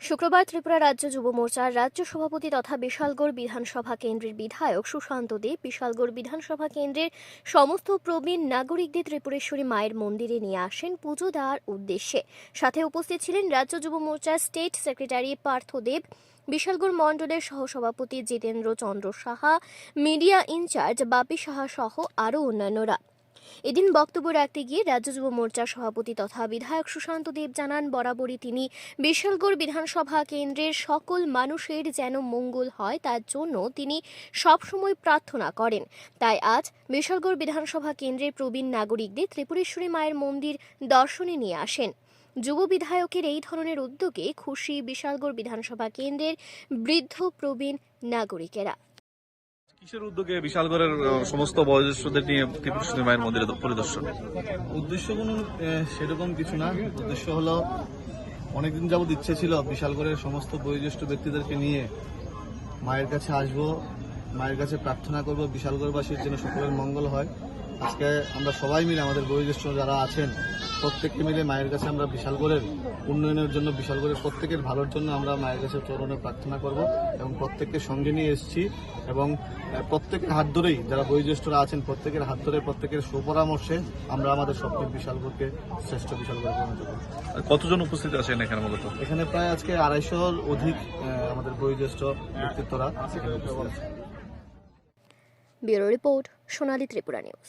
শুক্রবার ত্রিপুরা রাজ্য যুব মোর্চার রাজ্য সভাপতি তথা বিশালগড় বিধানসভা কেন্দ্রের বিধায়ক সুশান্ত দেব বিশালগড় বিধানসভা কেন্দ্রের সমস্ত প্রবীণ নাগরিকদের ত্রিপুরেশ্বরী মায়ের মন্দিরে নিয়ে আসেন পুজো দেওয়ার উদ্দেশ্যে। সাথে উপস্থিত ছিলেন রাজ্য যুব মোর্চার স্টেট সেক্রেটারি পার্থ দেব, বিশালগড় মণ্ডলের সহসভাপতি জিতেন্দ্র চন্দ্র সাহা, মিডিয়া ইনচার্জ বাপি সাহা সহ আরও অন্যান্যরা। এদিন বক্তব্য রাখতে গিয়ে রাজ্য যুব মোর্চার সভাপতি তথা বিধায়ক সুশান্ত দেব জানান, বরাবরই তিনি বিশালগড় বিধানসভা কেন্দ্রের সকল মানুষের যেন মঙ্গল হয় তার জন্য তিনি সবসময় প্রার্থনা করেন। তাই আজ বিশালগড় বিধানসভা কেন্দ্রের প্রবীণ নাগরিকদের ত্রিপুরেশ্বরী মায়ের মন্দির দর্শনে নিয়ে আসেন। যুব বিধায়কের এই ধরনের উদ্যোগে খুশি বিশালগড় বিধানসভা কেন্দ্রের বৃদ্ধ প্রবীণ নাগরিকেরা। কিসের উদ্যোগে বিশালগড়ের সমস্ত বয়োজ্যেষ্ঠদের নিয়ে ত্রিপুরেশ্বরী মায়ের মন্দিরে পরিদর্শন? উদ্দেশ্য কোনো সেরকম কিছু না। উদ্দেশ্য হলো, অনেকদিন যাবৎ ইচ্ছে ছিল বিশালগড়ের সমস্ত বয়োজ্যেষ্ঠ ব্যক্তিদেরকে নিয়ে মায়ের কাছে আসব, মায়ের কাছে প্রার্থনা করব, বিশালগড়বাসীর জন্য সকলের মঙ্গল হয়। আজকে আমরা সবাই মিলে আমাদের বয়োজ্যেষ্ঠ যারা আছেন প্রত্যেককে মিলে মায়ের কাছে আমরা বিশাল করে উন্নয়নের জন্য বিশাল করে প্রত্যেকের ভালোর জন্য আমরা মায়ের কাছে চরণে প্রার্থনা করব এবং প্রত্যেককে সঙ্গে নিয়ে এসেছি এবং প্রত্যেকের হাত ধরেই যারা বয়োজ্যেষ্ঠরা আছেন প্রত্যেকের হাত ধরে প্রত্যেকের সুপরামর্শে আমরা আমাদের স্বপ্নের বিশালগড়কে শ্রেষ্ঠ বিশালগড়ে পরিণত করব। আর কতজন উপস্থিত আছেন এখানে মূলত? এখানে প্রায় আজকে আড়াইশোর অধিক আমাদের বয়োজ্যেষ্ঠ ব্যক্তিত্বরা এখানে উপস্থিত আছে bureau report Sonali Tripura news.